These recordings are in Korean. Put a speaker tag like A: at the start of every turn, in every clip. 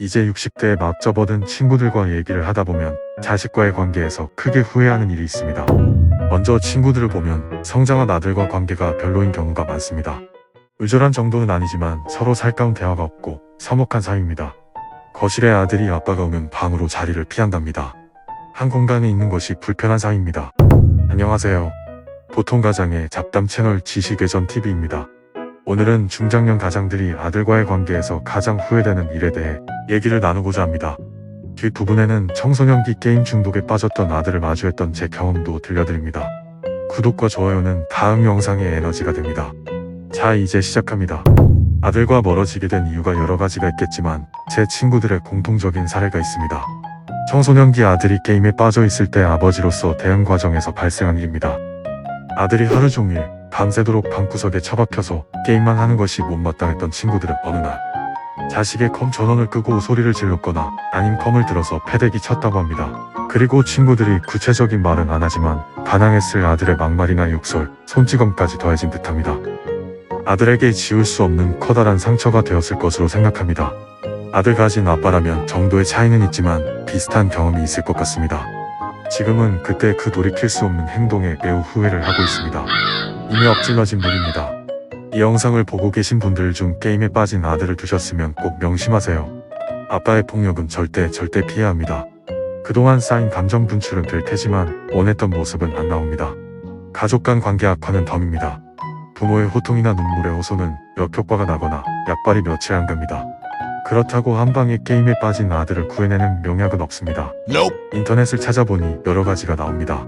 A: 이제 60대에 막 접어든 친구들과 얘기를 하다 보면 자식과의 관계에서 크게 후회하는 일이 있습니다. 먼저 친구들을 보면 성장한 아들과 관계가 별로인 경우가 많습니다. 의절한 정도는 아니지만 서로 살가운 대화가 없고 서먹한 사이입니다. 거실에 아들이 아빠가 오면 방으로 자리를 피한답니다. 한 공간에 있는 것이 불편한 사이입니다. 안녕하세요. 보통 가장의 잡담 채널 지식외전 TV입니다. 오늘은 중장년 가장들이 아들과의 관계에서 가장 후회되는 일에 대해 얘기를 나누고자 합니다. 뒷부분에는 청소년기 게임 중독에 빠졌던 아들을 마주했던 제 경험도 들려드립니다. 구독과 좋아요는 다음 영상의 에너지가 됩니다. 자, 이제 시작합니다. 아들과 멀어지게 된 이유가 여러 가지가 있겠지만 제 친구들의 공통적인 사례가 있습니다. 청소년기 아들이 게임에 빠져 있을 때 아버지로서 대응 과정에서 발생한 일입니다. 아들이 하루 종일 밤새도록 방구석에 처박혀서 게임만 하는 것이 못마땅했던 친구들은 어느 날 자식의 컴 전원을 끄고 소리를 질렀거나 아님 컴을 들어서 패대기 쳤다고 합니다. 그리고 친구들이 구체적인 말은 안 하지만 반항했을 아들의 막말이나 욕설, 손찌검까지 더해진 듯합니다. 아들에게 지울 수 없는 커다란 상처가 되었을 것으로 생각합니다. 아들 가진 아빠라면 정도의 차이는 있지만 비슷한 경험이 있을 것 같습니다. 지금은 그때 그 돌이킬 수 없는 행동에 매우 후회를 하고 있습니다. 이미 엎질러진 물입니다. 이 영상을 보고 계신 분들 중 게임에 빠진 아들을 두셨으면 꼭 명심하세요. 아빠의 폭력은 절대 절대 피해야 합니다. 그동안 쌓인 감정 분출은 될 테지만 원했던 모습은 안 나옵니다. 가족 간 관계 악화는 덤입니다. 부모의 호통이나 눈물의 호소는 역효과가 나거나 약발이 며칠 안 갑니다. 그렇다고 한 방에 게임에 빠진 아들을 구해내는 명약은 없습니다. 인터넷을 찾아보니 여러 가지가 나옵니다.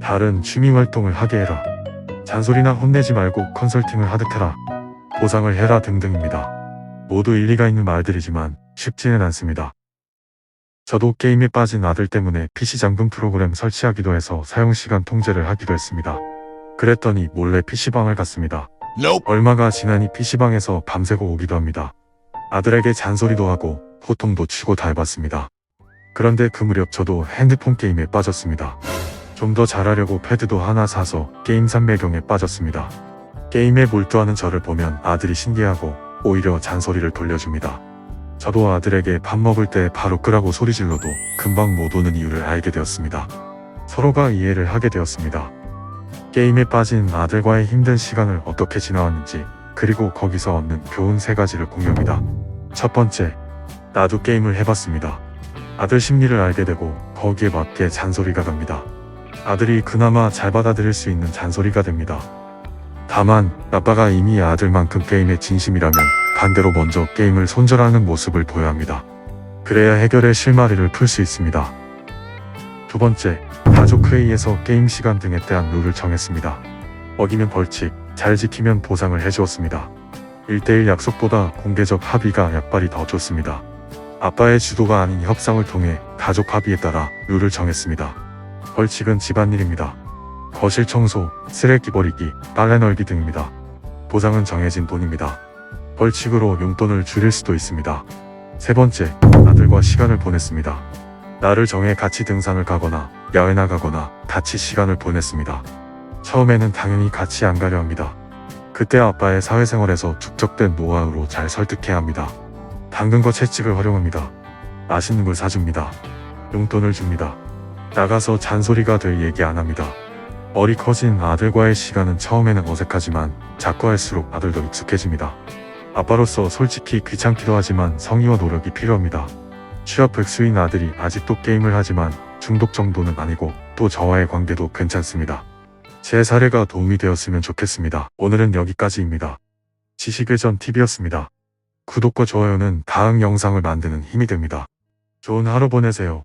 A: 다른 취미 활동을 하게 해라. 잔소리나 혼내지 말고 컨설팅을 하듯 해라. 보상을 해라 등등입니다. 모두 일리가 있는 말들이지만 쉽지는 않습니다. 저도 게임에 빠진 아들 때문에 PC 잠금 프로그램 설치하기도 해서 사용시간 통제를 하기도 했습니다. 그랬더니 몰래 PC방을 갔습니다.
B: Nope.
A: 얼마가 지나니 PC방에서 밤새고 오기도 합니다. 아들에게 잔소리도 하고 호통도 치고 다 해봤습니다. 그런데 그 무렵 저도 핸드폰 게임에 빠졌습니다. 좀 더 잘하려고 패드도 하나 사서 게임 산매경에 빠졌습니다. 게임에 몰두하는 저를 보면 아들이 신기하고 오히려 잔소리를 돌려줍니다. 저도 아들에게 밥 먹을 때 바로 끄라고 소리 질러도 금방 못 오는 이유를 알게 되었습니다. 서로가 이해를 하게 되었습니다. 게임에 빠진 아들과의 힘든 시간을 어떻게 지나왔는지 그리고 거기서 얻는 교훈 세 가지를 공유합니다. 첫 번째, 나도 게임을 해봤습니다. 아들 심리를 알게 되고 거기에 맞게 잔소리가 갑니다. 아들이 그나마 잘 받아들일 수 있는 잔소리가 됩니다. 다만 아빠가 이미 아들만큼 게임에 진심이라면 반대로 먼저 게임을 손절하는 모습을 보여야 합니다. 그래야 해결의 실마리를 풀 수 있습니다. 두 번째, 가족 회의에서 게임 시간 등에 대한 룰을 정했습니다. 어기면 벌칙, 잘 지키면 보상을 해주었습니다. 1대1 약속보다 공개적 합의가 약발이 더 좋습니다. 아빠의 주도가 아닌 협상을 통해 가족 합의에 따라 룰을 정했습니다. 벌칙은 집안일입니다. 거실 청소, 쓰레기 버리기, 빨래 널기 등입니다. 보상은 정해진 돈입니다. 벌칙으로 용돈을 줄일 수도 있습니다. 세 번째, 아들과 시간을 보냈습니다. 날을 정해 같이 등산을 가거나 야외 나가거나 같이 시간을 보냈습니다. 처음에는 당연히 같이 안 가려 합니다. 그때 아빠의 사회생활에서 축적된 노하우로 잘 설득해야 합니다. 당근과 채찍을 활용합니다. 맛있는 걸 사줍니다. 용돈을 줍니다. 나가서 잔소리가 될 얘기 안 합니다. 어리 커진 아들과의 시간은 처음에는 어색하지만 자꾸 할수록 아들도 익숙해집니다. 아빠로서 솔직히 귀찮기도 하지만 성의와 노력이 필요합니다. 취업 백수인 아들이 아직도 게임을 하지만 중독 정도는 아니고 또 저와의 관계도 괜찮습니다. 제 사례가 도움이 되었으면 좋겠습니다. 오늘은 여기까지입니다. 지식외전 TV였습니다. 구독과 좋아요는 다음 영상을 만드는 힘이 됩니다. 좋은 하루 보내세요.